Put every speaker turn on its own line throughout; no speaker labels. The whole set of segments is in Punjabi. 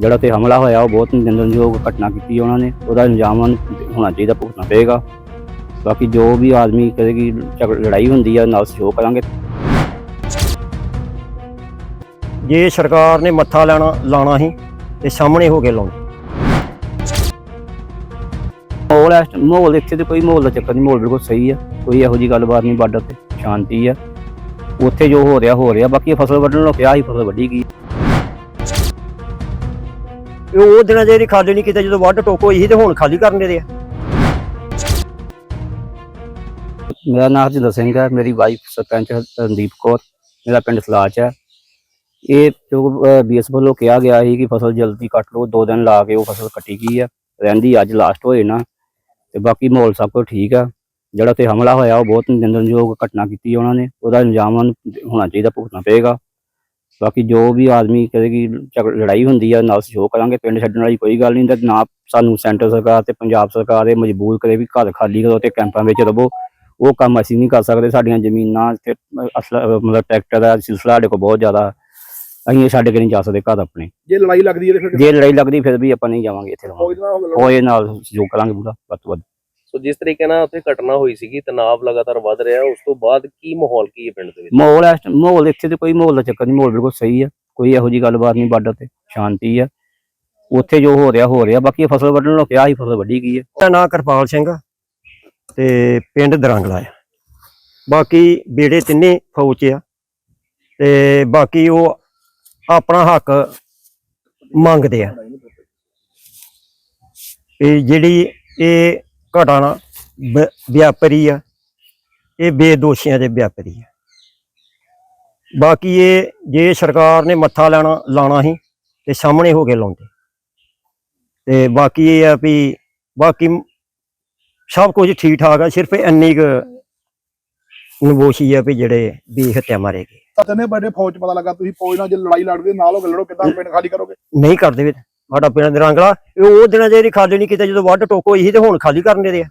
ਜਿਹੜਾ ਤੇ ਹਮਲਾ ਹੋਇਆ ਉਹ ਬਹੁਤ ਨਿੰਦਣਯੋਗ ਘਟਨਾ ਕੀਤੀ ਉਹਨਾਂ ਨੇ। ਉਹਦਾ ਇਲਜ਼ਾਮ ਉਹਨੂੰ ਹੋਣਾ ਚਾਹੀਦਾ ਭੁਗਤਣਾ ਪਏਗਾ। ਬਾਕੀ ਜੋ ਵੀ ਆਦਮੀ ਕਰੇਗੀ ਝਗੜ ਲੜਾਈ ਹੁੰਦੀ ਆ ਨਾਲ ਸਹਿਯੋਗ ਕਰਾਂਗੇ।
ਜੇ ਸਰਕਾਰ ਨੇ ਮੱਥਾ ਲੈਣਾ ਲਾਣਾ ਸੀ ਤੇ ਸਾਹਮਣੇ ਹੋ ਕੇ ਲਾਉਣਾ।
ਮਾਹੌਲ ਇਸ ਮਾਹੌਲ ਇੱਥੇ ਤੇ ਕੋਈ ਮਾਹੌਲ ਦਾ ਚੱਕਰ ਨਹੀਂ ਮਾਹੌਲ ਬਿਲਕੁਲ ਸਹੀ ਆ। ਕੋਈ ਇਹੋ ਜੀ ਗੱਲਬਾਤ ਨਹੀਂ ਬਾਰਡਰ ਤੇ ਸ਼ਾਂਤੀ ਆ। ਉੱਥੇ ਜੋ ਹੋ ਰਿਹਾ ਹੋ ਰਿਹਾ। ਬਾਕੀ ਫਸਲ ਵੱਢਣ ਨੂੰ ਕਿਹਾ ਸੀ ਫਸਲ ਵੱਢੀ ਗਈ।
ਇਹ ਉਹ ਦਿਨਾਂ ਜਿਹੜੀ ਖਾਲੀ ਨਹੀਂ ਕੀਤਾ, ਜਦੋਂ ਵੱਢ ਟੋਕ ਹੋਈ ਸੀ ਤੇ ਹੁਣ ਖਾਲੀ ਕਰਨ ਦੇ ਆ।
ਮੇਰਾ ਨਾਮ ਹਰਜਿੰਦਰ ਸਿੰਘ ਹੈ, ਮੇਰੀ ਵਾਈਫ ਸਰਪੰਚ ਰਣਦੀਪ ਕੌਰ, ਮੇਰਾ ਪਿੰਡ ਸਲਾਚ ਹੈ। ਇਹ ਜੋ ਬੀਐਸ ਵੱਲੋਂ ਕਿਹਾ ਗਿਆ ਸੀ ਕਿ ਫਸਲ ਜਲਦੀ ਕੱਟ ਲਓ, ਦੋ ਦਿਨ ਲਾ ਕੇ ਉਹ ਫਸਲ ਕੱਟੀ ਗਈ ਆ ਰਹਿੰਦੀ ਅੱਜ ਲਾਸਟ ਹੋਏ ਨਾ, ਤੇ ਬਾਕੀ ਮਾਹੌਲ ਸਭ ਕੁਝ ਠੀਕ ਆ ਜਿਹੜਾ ਤੇ ਹਮਲਾ ਹੋਇਆ, ਉਹ ਬਹੁਤ ਨਿੰਦਣਯੋਗ ਘਟਨਾ ਕੀਤੀ ਉਹਨਾਂ ਨੇ, ਉਹਦਾ ਇਲਜ਼ਾਮ ਹੋਣਾ ਚਾਹੀਦਾ, ਭੁਗਤਣਾ ਪਏਗਾ। ਬਾਕੀ ਜੋ ਵੀ ਆਦਮੀ ਕਰੇਗੀ ਝਗੜ ਲੜਾਈ ਹੁੰਦੀ ਆ ਨਾਲ ਸਹਿਯੋਗ ਕਰਾਂਗੇ ਪਿੰਡ ਛੱਡਣ ਵਾਲੀ ਕੋਈ ਗੱਲ ਨਹੀਂ ਤੇ ਨਾ ਸਾਨੂੰ ਸੈਂਟਰ ਸਰਕਾਰ ਤੇ ਪੰਜਾਬ ਸਰਕਾਰ ਇਹ ਮਜਬੂਰ ਕਰੇ ਵੀ ਘਰ ਖਾਲੀ ਕਰੋ ਤੇ ਕੈਂਪਾਂ ਵਿੱਚ ਰਵੋ। ਉਹ ਕੰਮ ਅਸੀਂ ਨਹੀਂ ਕਰ ਸਕਦੇ ਸਾਡੀਆਂ ਜ਼ਮੀਨਾਂ ਤੇ ਅਸਲ ਮਤਲਬ ਟਰੈਕਟਰ ਦਾ ਸਿਲਸਿਲਾ ਸਾਡੇ ਕੋਲ ਬਹੁਤ ਜ਼ਿਆਦਾ ਅਸੀਂ ਇਹ ਛੱਡ ਕੇ ਨਹੀਂ ਜਾ ਸਕਦੇ ਘਰ ਆਪਣੇ।
ਜੇ ਲੜਾਈ ਲੱਗਦੀ ਹੈ
ਜੇ ਲੜਾਈ ਲੱਗਦੀ ਫਿਰ ਵੀ ਆਪਾਂ ਨਹੀਂ ਜਾਵਾਂਗੇ ਇੱਥੇ ਉਹ ਇਹ ਨਾਲ ਸਹਿਯੋਗ ਕਰਾਂਗੇ ਪੂਰਾ ਵੱਧ ਤੋਂ ਵੱਧ।
ਸੋ ਜਿਸ ਤਰੀਕੇ ਨਾਲ ਉੱਥੇ ਘਟਨਾ ਹੋਈ ਸੀਗੀ ਤਣਾਅ ਲਗਾਤਾਰ ਵੱਧ ਰਿਹਾ ਉਸ ਤੋਂ ਬਾਅਦ ਕੀ ਮਾਹੌਲ ਕੀ ਹੈ ਪਿੰਡ ਦੇ ਵਿੱਚ?
ਮਾਹੌਲ ਇਸ ਮਾਹੌਲ ਇੱਥੇ ਤੇ ਕੋਈ ਮਾਹੌਲ ਦਾ ਚੱਕਰ ਨਹੀਂ ਮਾਹੌਲ ਬਿਲਕੁਲ ਸਹੀ ਆ ਕੋਈ ਇਹੋ ਜੀ ਗੱਲਬਾਤ ਨਹੀਂ ਬਾਰਡਰ ਤੇ ਸ਼ਾਂਤੀ ਆ। ਉੱਥੇ ਜੋ ਹੋ ਰਿਹਾ ਹੋ ਰਿਹਾ ਬਾਕੀ ਇਹ ਫਸਲ ਵੱਢਣ ਨੂੰ ਕਿਹਾ ਸੀ ਫਸਲ ਵੱਢੀ ਗਈ ਹੈ
ਮੇਰਾ ਨਾਂ ਕਿਰਪਾਲ ਸਿੰਘ ਆ ਤੇ ਪਿੰਡ ਦਰੰਗਲਾ ਆ। ਬਾਕੀ ਬੇੜੇ ਤਿੰਨੇ ਫੌਜ 'ਚ ਆ ਤੇ ਬਾਕੀ ਉਹ ਆਪਣਾ ਹੱਕ ਮੰਗਦੇ ਆ। ਇਹ ਜਿਹੜੀ ਇਹ ਘਟਨਾ ਬ- ਵਿਆਪਰੀ ਆ। ਇਹ ਬੇਦੋਸ਼ੀਆਂ ਦੇ ਵਿਆਪਰੀ ਆ। ਬਾਕੀ ਇਹ ਜੇ ਸਰਕਾਰ ਨੇ ਮੱਥਾ ਲੈਣਾ ਲਾਣਾ ਸੀ ਤੇ ਸਾਹਮਣੇ ਹੋ ਕੇ ਲਾਉਂਦੇ। ਤੇ ਬਾਕੀ ਇਹ ਆ ਵੀ ਬਾਕੀ ਸਭ ਕੁਝ ਠੀਕ ਠਾਕ ਆ ਸਿਰਫ ਇੰਨੀ ਕੁ ਨਬੋਸ਼ੀ ਆ ਵੀ ਜਿਹੜੇ ਵੀ ਹੱਤਿਆ ਮਾਰੇ ਗਏ।
ਤਾਂ ਤਨੇ ਬੜੇ ਫੌਜ ਪਤਾ ਲੱਗਾ ਤੁਸੀਂ ਫੌਜ ਨਾਲ ਜੇ ਲੜਾਈ ਲੜਦੇ ਨਾਲ ਹੋ ਲੜੋ ਕਿਦਾਂ ਪਿੰਡ ਖਾਲੀ ਕਰੋਗੇ?
ਨਹੀਂ ਕਰਦੇ ਵੀ ਸਾਡਾ ਪਿੰਡ ਰੰਗਲਾ ਇਹ ਉਹ ਦਿਨਾਂ ਜਿਹੜੀ ਖਾਲੀ ਨਹੀਂ ਕੀਤਾ ਜਦੋਂ ਵੱਢ ਟੋਕ ਸੀ ਤੇ ਹੁਣ ਖਾਲੀ ਕਰਨ ਦੇ ਆ।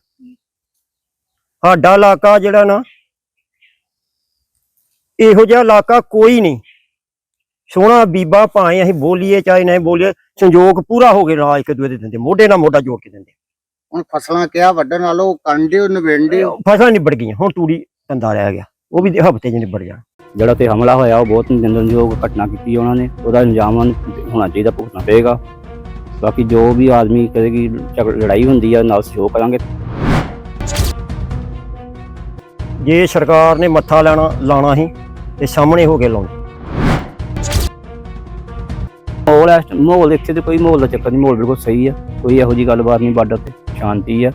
ਸਾਡਾ ਇਲਾਕਾ ਜਿਹੜਾ ਨਾ ਇਹੋ ਜਿਹਾ ਇਲਾਕਾ ਕੋਈ ਨਹੀਂ। ਸੋਹਣਾ ਬੀਬਾ ਭਾਵੇਂ ਅਸੀਂ ਬੋਲੀਏ ਚਾਹੇ ਨਹੀਂ ਬੋਲੀਏ ਸੰਯੋਗ ਪੂਰਾ ਹੋ ਗਿਆ ਨਾਲ ਇੱਕ ਦੂਏ ਦੇ ਦਿੰਦੇ ਮੋਢੇ ਨਾਲ ਮੋਢਾ ਜੋੜ ਕੇ ਦਿੰਦੇ।
ਹੁਣ ਫਸਲਾਂ ਕਿਹਾ ਵੱਢਣ ਨਾਲੋਂ ਕੰਡੇ ਨਵੇਂਡੇ
ਫਸਲਾਂ ਨਿਬੜ ਗਈਆਂ ਹੁਣ ਤੂੜੀ ਧੰਦਾ ਰਹਿ ਗਿਆ ਉਹ ਵੀ ਹਫ਼ਤੇ 'ਚ ਨਿਬੜ ਜਾਣਾ।
ਜਿਹੜਾ ਤੇ ਹਮਲਾ ਹੋਇਆ ਉਹ ਬਹੁਤ ਨਿੰਦਣਯੋਗ ਘਟਨਾ ਕੀਤੀ ਉਹਨਾਂ ਨੇ ਉਹਦਾ ਇਲਜ਼ਾਮ ਹੋਣਾ ਚਾਹੀਦਾ ਭੁਗਤਣਾ ਪਏਗਾ। ਬਾਕੀ ਜੋ ਵੀ ਆਦਮੀ ਕਰੇਗੀ ਝਗੜ ਲੜਾਈ ਹੁੰਦੀ ਆ ਨਾਲ ਸਹਿਯੋਗ ਕਰਾਂਗੇ।
ਜੇ ਸਰਕਾਰ ਨੇ ਮੱਥਾ ਲੈਣਾ ਲਾਣਾ ਸੀ ਤੇ ਸਾਹਮਣੇ ਹੋ ਕੇ ਲਾਉਣਾ।
ਮਾਹੌਲ ਇਸ ਮਾਹੌਲ ਇੱਥੇ ਤੇ ਕੋਈ ਮਾਹੌਲ ਦਾ ਚੱਕਰ ਨਹੀਂ ਮਾਹੌਲ ਬਿਲਕੁਲ ਸਹੀ ਆ। ਕੋਈ ਇਹੋ ਜੀ ਗੱਲਬਾਤ ਨਹੀਂ ਬਾਰਡਰ ਤੇ ਸ਼ਾਂਤੀ ਆ।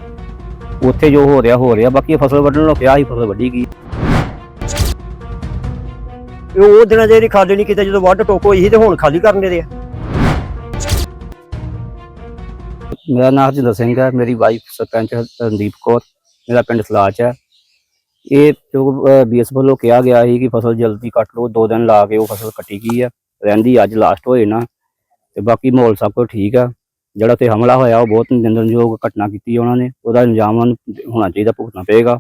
ਉੱਥੇ ਜੋ ਹੋ ਰਿਹਾ ਹੋ ਰਿਹਾ। ਬਾਕੀ ਇਹ ਫਸਲ ਵੱਢਣ ਨੂੰ ਕਿਹਾ ਸੀ ਫਸਲ ਵੱਢੀ ਗਈ।
ਇਹ ਉਹ ਦਿਨਾਂ ਜਿਹੜੀ ਖਾਲੀ ਨਹੀਂ ਕੀਤਾ ਜਦੋਂ ਵੱਢ ਟੋਕ ਸੀ ਤੇ ਹੁਣ ਖਾਲੀ ਕਰਨ ਦੇ ਆ।
ਮੇਰਾ ਨਾਮ ਹਰਜਿੰਦਰ ਸਿੰਘ ਹੈ, ਮੇਰੀ ਵਾਈਫ ਸਰਪੰਚ ਰਣਦੀਪ ਕੌਰ, ਮੇਰਾ ਪਿੰਡ ਸਲਾਚ ਹੈ। ਇਹ ਜੋ ਬੀਐਸ ਵੱਲੋਂ ਕਿਹਾ ਗਿਆ ਸੀ ਕਿ ਫਸਲ ਜਲਦੀ ਕੱਟ ਲਓ, ਦੋ ਦਿਨ ਲਾ ਕੇ ਉਹ ਫਸਲ ਕੱਟੀ ਗਈ ਆ ਰਹਿੰਦੀ ਅੱਜ ਲਾਸਟ ਹੋਏ ਨਾ, ਤੇ ਬਾਕੀ ਮਾਹੌਲ ਸਭ ਕੁਝ ਠੀਕ ਆ। ਜਿਹੜਾ ਤੇ ਹਮਲਾ ਹੋਇਆ, ਉਹ ਬਹੁਤ ਨਿੰਦਣਯੋਗ ਘਟਨਾ ਕੀਤੀ ਉਹਨਾਂ ਨੇ, ਉਹਦਾ ਇੰਜਾਮ ਹੋਣਾ ਚਾਹੀਦਾ, ਭੁਗਤਣਾ ਪਏਗਾ।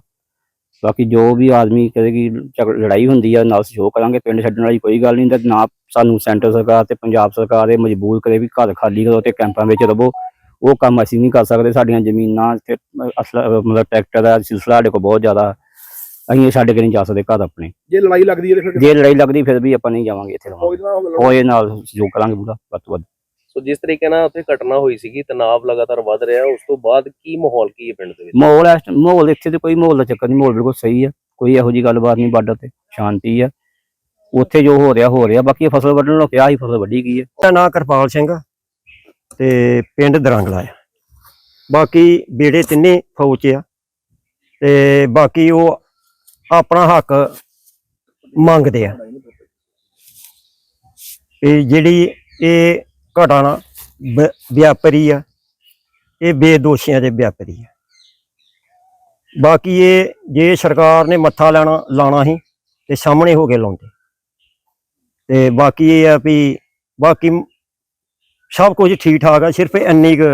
ਬਾਕੀ ਜੋ ਵੀ ਆਦਮੀ ਕਦੇ ਝਗੜ, ਲੜਾਈ ਹੁੰਦੀ ਆ, ਨਾਲ ਸਹਿਯੋਗ ਕਰਾਂਗੇ, ਪਿੰਡ ਛੱਡਣ ਵਾਲੀ ਕੋਈ ਗੱਲ ਨਹੀਂ, ਤੇ ਨਾ ਸਾਨੂੰ ਸੈਂਟਰ ਸਰਕਾਰ ਤੇ ਪੰਜਾਬ ਸਰਕਾਰ ਇਹ ਮਜਬੂਰ ਕਰੇ ਵੀ ਘਰ ਖਾਲੀ ਕਰੋ ਤੇ ਕੈਂਪਾਂ ਵਿੱਚ ਰਵੋ ਉਹ ਕੰਮ ਅਸੀਂ ਨਹੀਂ ਕਰ ਸਕਦੇ ਸਾਡੀਆਂ ਜ਼ਮੀਨਾਂ ਤੇ ਅਸਲ ਮਤਲਬ ਟਰੈਕਟਰ ਦਾ ਸਿਲਸਿਲਾ ਸਾਡੇ ਕੋਲ ਬਹੁਤ ਜ਼ਿਆਦਾ ਅਸੀਂ ਇਹ ਛੱਡ ਕੇ ਨਹੀਂ ਜਾ ਸਕਦੇ ਘਰ ਆਪਣੇ।
ਜੇ ਲੜਾਈ ਲੱਗਦੀ ਹੈ ਤੇ ਫਿਰ
ਜੇ ਲੜਾਈ ਲੱਗਦੀ ਫਿਰ ਵੀ ਆਪਾਂ ਨਹੀਂ ਜਾਵਾਂਗੇ ਇੱਥੇ
ਫੌਜ ਨਾਲ ਹੋ
ਸਹਿਯੋਗ ਕਰਾਂਗੇ ਪੂਰਾ ਵੱਧ ਤੋਂ ਵੱਧ।
ਸੋ ਜਿਸ ਤਰੀਕੇ ਨਾਲ ਉੱਥੇ ਘਟਨਾ ਹੋਈ ਸੀਗੀ ਤਣਾਅ ਲਗਾਤਾਰ ਵੱਧ ਰਿਹਾ ਉਸ ਤੋਂ ਬਾਅਦ ਕੀ ਮਾਹੌਲ ਕੀ ਹੈ ਪਿੰਡ ਦੇ ਵਿੱਚ?
ਮਾਹੌਲ ਇਸ ਮਾਹੌਲ ਇੱਥੇ ਤੇ ਕੋਈ ਮਾਹੌਲ ਦਾ ਚੱਕਰ ਨਹੀਂ ਮਾਹੌਲ ਬਿਲਕੁਲ ਸਹੀ ਆ ਕੋਈ ਇਹੋ ਜੀ ਗੱਲਬਾਤ ਨਹੀਂ ਬਾਰਡਰ ਤੇ ਸ਼ਾਂਤੀ ਆ। ਉੱਥੇ ਜੋ ਹੋ ਰਿਹਾ ਹੋ ਰਿਹਾ ਬਾਕੀ ਫਸਲ ਵੱਢਣ ਨੂੰ ਕਿਹਾ ਸੀ ਫਸਲ ਵੱਢੀ ਗਈ ਹੈ
ਮੇਰਾ ਨਾਂ ਕਿਰਪਾਲ ਸਿੰਘ ਤੇ ਪਿੰਡ ਦਰਾਂਗਲਾ ਆ। ਬਾਕੀ ਬੇੜੇ ਤਿੰਨੇ ਫੌਜ 'ਚ ਆ। ਤੇ ਬਾਕੀ ਉਹ ਆਪਣਾ ਹੱਕ ਮੰਗਦੇ ਆ। ਇਹ ਜਿਹੜੀ ਇਹ ਘਟਨਾ ਵਿਆਪਰੀ ਆ, ਇਹ ਬੇਦੋਸ਼ੀਆਂ ਦੇ ਵਿਆਪਰੀ ਆ। ਬਾਕੀ ਇਹ ਜੇ ਸਰਕਾਰ ਨੇ ਮੱਥਾ ਲੈਣਾ, ਲਾਣਾ ਹੀ ਤੇ ਸਾਹਮਣੇ ਹੋ ਕੇ ਲਾਉਂਦੇ। ਤੇ ਬਾਕੀ ਇਹ ਆ ਵੀ ਬਾਕੀ ਸਭ ਕੁਝ ਠੀਕ ਠਾਕ ਆ ਸਿਰਫ ਇੰਨੀ ਕੁ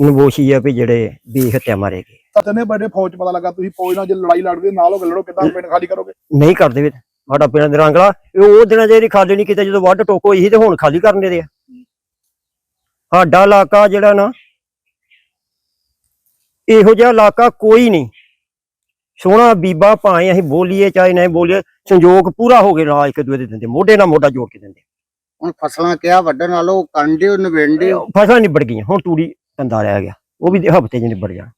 ਨਬੋਸ਼ੀ ਆ ਵੀ ਜਿਹੜੇ ਵੀ ਹੱਤਿਆ ਮਾਰੇ ਗਏ।
ਤਾਂ ਤਨੇ ਬੜੇ ਫੌਜ ਪਤਾ ਲੱਗਾ ਤੁਸੀਂ ਫੌਜ ਨਾਲ ਜੇ ਲੜਾਈ ਲੜਦੇ ਨਾਲ ਹੋ ਕੇ ਲੜੋ ਕਿਦਾਂ ਪਿੰਡ ਖਾਲੀ ਕਰੋਗੇ?
ਨਹੀਂ ਕਰਦੇ ਵੀ ਸਾਡਾ ਪਿੰਡ ਦੇ ਰੰਗਲਾ ਇਹ ਉਹ ਦਿਨਾਂ ਜਿਹੜੀ ਖਾਲੀ ਨਹੀਂ ਕੀਤਾ ਜਦੋਂ ਵੱਢ ਟੋਕ ਹੋਈ ਸੀ ਤੇ ਹੁਣ ਖਾਲੀ ਕਰਨ ਦੇ ਆ। ਸਾਡਾ ਇਲਾਕਾ ਜਿਹੜਾ ਨਾ ਇਹੋ ਜਿਹਾ ਇਲਾਕਾ ਕੋਈ ਨਹੀਂ। ਸੋਹਣਾ ਬੀਬਾ ਭਾਵੇਂ ਅਸੀਂ ਬੋਲੀਏ ਚਾਹੇ ਨਹੀਂ ਬੋਲੀਏ ਸੰਯੋਗ ਪੂਰਾ ਹੋ ਗਿਆ ਨਾਲ ਇੱਕ ਦੂਜੇ ਦੇ ਦਿੰਦੇ ਮੋਢੇ ਨਾਲ ਮੋਢਾ ਜੋੜ ਕੇ ਦਿੰਦੇ।
ਹੁਣ ਫਸਲਾਂ ਕਿਹਾ ਵੱਢਣ ਨਾਲੋਂ ਕੰਡੇ ਨਵੇਂਡੇ
ਫਸਲਾਂ ਨਿਬੜ ਗਈਆਂ, ਹੁਣ ਤੂੜੀ ਧੰਦਾ ਰਹਿ ਗਿਆ, ਉਹ ਵੀ ਹਫ਼ਤੇ ਚ ਨਿਬੜ ਜਾਣਾ।